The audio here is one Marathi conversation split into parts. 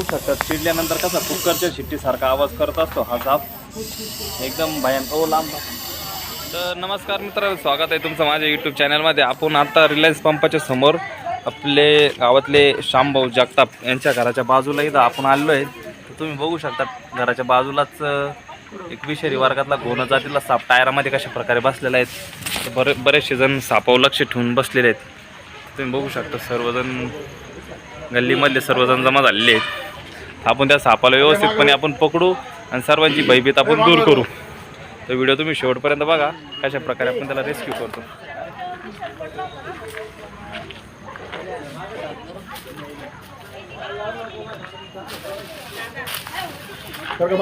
बघू शकतात. चिडल्यानंतर कसा कुकरच्या शिट्टीसारखा आवाज करत असतो. हा साप एकदम भयान ओ हो, लांब तर नमस्कार मित्र स्वागत आहे तुमचं माझ्या यूट्यूब चॅनलमध्ये आपण आता रिलायन्स पंपाच्या समोर आपले गावातले श्यामभाऊ जगताप यांच्या घराच्या बाजूला इथं आपण आलेलो आहे. तर तुम्ही बघू शकता घराच्या बाजूलाच एक विषारी वर्गातला गोण जातीला साप टायरामध्ये कशा प्रकारे बसलेला आहेत तर बरे बरेचसे जण सापावर लक्ष ठेवून बसलेले आहेत. तुम्ही बघू शकता सर्वजण गल्लीमधले सर्वजण जमा झालेले आहेत. आपण त्या सापाला व्यवस्थितपणे आपण पकडू आणि सर्वांची भयभीत आपण दूर करू. तर व्हिडिओ तुम्ही शेवटपर्यंत बघा कशा प्रकारे आपण त्याला रेस्क्यू करतो. सारखं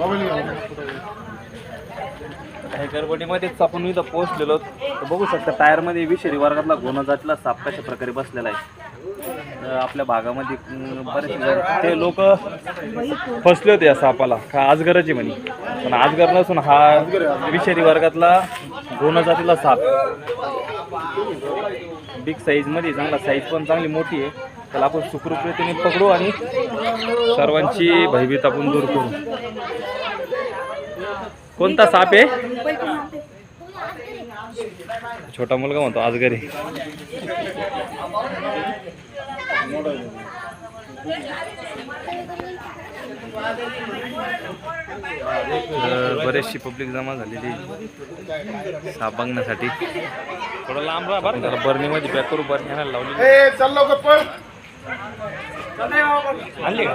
मागे आपण इथं पोहोचलेलो तर बघू शकता टायरमध्ये विषारी वर्गातला गोणा जातला साप कशा प्रकारे बसलेला आहे. आपल्या भागामध्ये बरेच ते लोक फसले होते या सापाला. का आजगराची म्हणे. पण आजगर नसून हा विषारी वर्गातला गोणा जातीला साप बिग साईजमध्ये चांगला साईज पण चांगली मोठी आहे. त्याला आपण सुखरूप पकडू आणि सर्वांची भयभीत आपण दूर करू. कोणता साप आहे? छोटा मुलगा म्हणतो आज घरी. बरेचशी पब्लिक जमा झालेली आहे. साप बघण्यासाठी. थोडं लांब राहा बरं का. बर्नीमध्ये पॅक करू बर्नी आणायला लावली चल लवकर आणली का?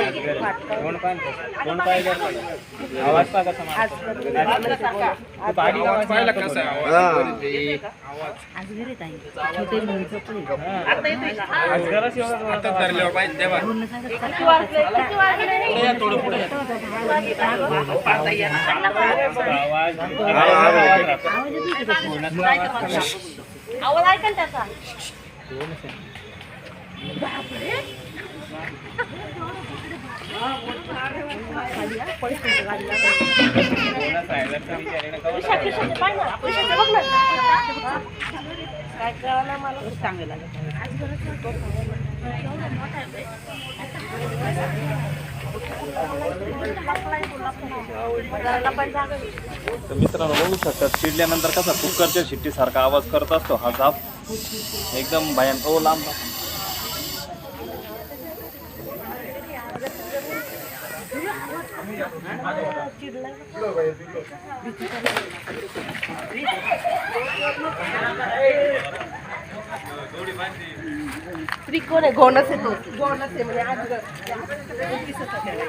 असा काय आज घरी ताई छोटे मुलीचं आवाज ऐकल त्याचा पैशाचे तर मित्रांनो बघू शकतात चिडल्यानंतर कसा कुकरच्या शिट्टीसारखा आवाज करत असतो हा साप. एकदम भयान हो, लांब. स्त्री कोण आहे गोनस आहे तो गोनस आहे म्हणजे आज दिसत आहे.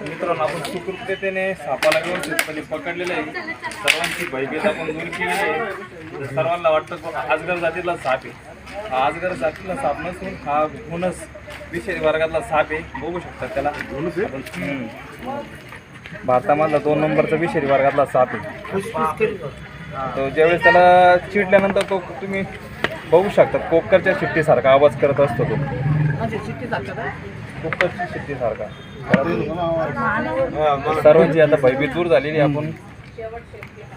मित्रांनो आपण सुखरूपतेने सापाला व्यवस्थितपणे पकडलेलं आहे सर्वांची भयभीत आपण दूर केलेली आहे. सर्वांना वाटतं आजगर जातीतला साप आहे. हा आजगर जातीतला साप नसून हा घुणस विषारी वर्गातला साप आहे. बघू शकतात त्याला. भारतामधला दोन नंबरचा विषारी वर्गातला साप आहे. तो ज्यावेळेस त्याला चिडल्यानंतर तो तुम्ही बघू शकता कोकरच्या शिट्टीसारखा आवाज करत असतो तो. कोकरची शिट्टीसारखा सर्वांची आता भयभीत दूर झालेली आहे आपण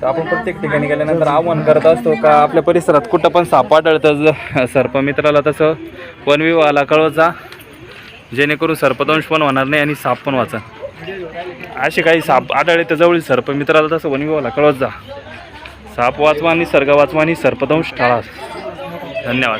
तर आपण प्रत्येक ठिकाणी गेल्यानंतर आव्हान करत असतो का आपल्या परिसरात कुठं पण साप आढळतं ज- सर्पमित्राला तसं वन विभागाला कळवचा जेणेकरून सर्पदंश पण होणार नाही आणि साप पण वाचा. असे काही साप आढळले तर जवळील सर्प मित्राला तसं वनविभागाला कळवत जा. साप वाचवा आणि सर्ग वाचवा आणि सर्पदंश टाळा. धन्यवाद.